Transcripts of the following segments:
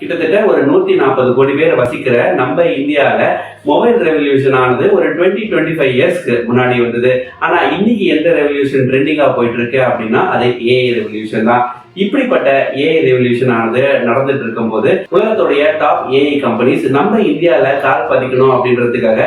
கிட்டத்தட்ட ஒரு நூத்தி நாற்பது கோடி பேர் வசிக்கிற நம்ம இந்தியாவில் மொபைல் ரெவல்யூஷன் ஆனது ஒரு டுவெண்ட்டி டுவெண்ட்டி ஃபைவ் இயர்ஸ்க்கு முன்னாடி வந்தது. ஆனா இன்னைக்கு எந்த ரெவல்யூஷன் ட்ரெண்டிங்கா போயிட்டு இருக்கு அப்படின்னா அது ஏஐ ரெவல்யூஷன் தான். இப்படிப்பட்ட ஏஐ ரெவல்யூஷன் ஆனது நடந்துட்டு இருக்கும்போது உலகத்துடைய டாப் ஏஐ கம்பெனிஸ் நம்ம இந்தியாவில் கால் பதிக்கணும் அப்படின்றதுக்காக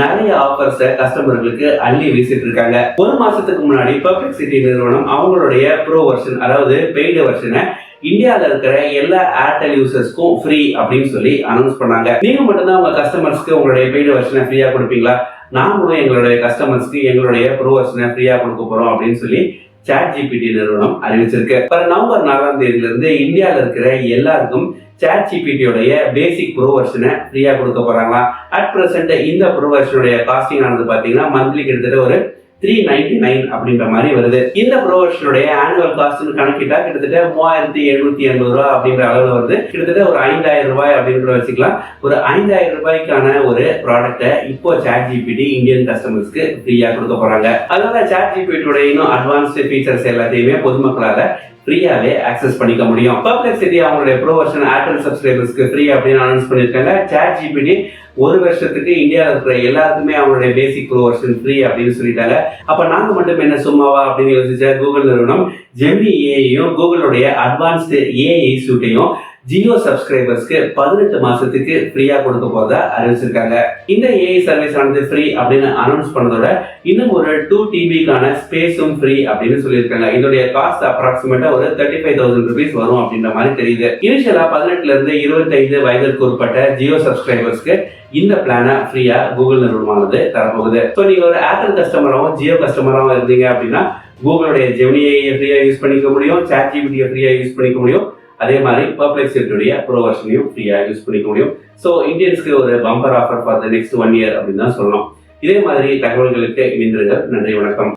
நிறைய ஆஃபர்ஸை கஸ்டமர்களுக்கு அள்ளி வீசிட்டு இருக்காங்க ஒரு மாசத்துக்கு முன்னாடி பப்ளிக் சிட்டி நிறுவனம் அவங்களுடைய ப்ரோ வெர்ஷன் அதாவது பெய்டு வெர்ஷனை இந்தியாவில் இருக்கிற எல்லா ஏர்டெல் யூசர்ஸ்க்கும் ஃப்ரீ அப்படின்னு சொல்லி அனௌன்ஸ் பண்ணாங்க. நீங்க மட்டும்தான் உங்க கஸ்டமர்ஸ்க்கு உங்களுடைய பெய்டு வருஷனை ஃப்ரீயா கொடுப்பீங்களா? நாங்களும் எங்களுடைய கஸ்டமர்ஸ்க்கு எங்களுடைய ப்ரோ வருஷனை ஃப்ரீயா கொடுக்க போறோம் அப்படின்னு சொல்லி சாட் ஜிபிடி நிறுவனம் அறிவிச்சிருக்கு. நவம்பர் நாலாம் தேதியில இருந்து இந்தியாவில் இருக்கிற எல்லாருக்கும் சாட் ஜிபிடியோடைய பேசிக் ப்ரோ வெர்ஷனை ஃப்ரீயா கொடுக்க போறாங்களா அட் பிரசன்ட் இந்த ப்ரோ வெர்ஷனுடைய காஸ்டிங் ஆனது பாத்தீங்கன்னா மந்த்லி கிட்டத்தட்ட ஒரு த்ரீ நைன்டி நைன் அப்படின்ற மாதிரி வருது. இந்த ப்ரோவர்ஷனுடைய ஆனுவல் காஸ்ட்னு கணக்கிட்டா கிட்டத்தட்ட மூவாயிரத்தி எழுநூத்தி எண்பது ரூபா அப்படின்ற அளவுல வந்து கிட்டத்தட்ட ஒரு ஐந்தாயிரம் ரூபாய் அப்படின்ற வச்சுக்கலாம். ஒரு ஐந்தாயிரம் ரூபாய்க்கான ஒரு ப்ராடக்ட்டை இப்போ சாட் ஜிபிடி இந்தியன் கஸ்டமர்ஸ்க்கு ஃப்ரீயா கொடுக்க போறாங்க. அதனால சாட் ஜிபிடியோட இன்னும் அட்வான்ஸ்டு ஃபீச்சர்ஸ் எல்லாத்தையுமே பொதுமக்களால ஃப்ரீயாவே ஆக்சஸ் பண்ணிக்க முடியும். பர்ப்ளெக்சிட்டி அவங்களுடைய ப்ரோ வெர்ஷன் ஏர்டெல் சப்ஸ்கிரைபர்ஸ்க்கு ஃப்ரீ அப்படின்னு அனௌன்ஸ் பண்ணியிருக்காங்க. சேட் ஜிபிடி ஒரு வருஷத்துக்கு இந்தியாவில் இருக்கிற எல்லாருக்குமே அவங்களுடைய பேசிக் ப்ரோ வெர்ஷன் ஃப்ரீ அப்படின்னு சொல்லிட்டாங்க. அப்போ நாங்கள் மட்டும் என்ன சும்மாவா அப்படின்னு யோசிச்ச கூகுள் நிறுவனம் ஜெமினி ஏஐயும் கூகுளுடைய அட்வான்ஸ்டு ஏஐ சூட்டையும் ஜியோ சப்ஸ்கிரைபர்ஸ்க்கு பதினெட்டு மாசத்துக்கு ஃப்ரீயா கொடுக்க போறதா அறிவிச்சிருக்காங்க. இந்த ஏஐ சர்வீஸ் ஆனது ஃப்ரீ அப்படின்னு அனௌன்ஸ் பண்ணதோட இன்னும் ஒரு டூ டிபிக்கான ஸ்பேஸும் ஃப்ரீ அப்படின்னு சொல்லியிருக்காங்க. இதோடைய காஸ்ட் அப்ராக்சிமேட்டா ஒரு தேர்ட்டி ஃபைவ் தௌசண்ட் ருபீஸ் வரும் அப்படின்ற மாதிரி தெரியுது. இனிஷியலா பதினெட்டுல இருந்து இருபத்தைந்து வயதிற்கு உட்பட்ட ஜியோ சப்ஸ்கிரைபர்ஸ்க்கு இந்த பிளானை ஃப்ரீயா கூகுள் நிறுவனமானது தரப்போகுது. ஸோ நீங்க ஒரு ஏர்டெல் கஸ்டமராகவும் ஜியோ கஸ்டமராகவும் இருந்தீங்க அப்படின்னா கூகுளுடைய ஜெமினியை ஃப்ரீயா யூஸ் பண்ணிக்க முடியும் சாட் ஜிபிடியை ஃப்ரீயா யூஸ் பண்ணிக்க முடியும். அதே மாதிரி பர்ப்ளெக்சிட்டியுடைய ப்ரோ வெர்ஷனையும் ஃப்ரீயாக யூஸ் பண்ணிக்க முடியும். ஸோ இந்தியன்ஸ்க்கு ஒரு bumper offer for the next one year அப்படின்னு தான் சொல்லணும். இதே மாதிரி தகவல்களுக்கு இணைந்திருங்கள். நன்றி வணக்கம்.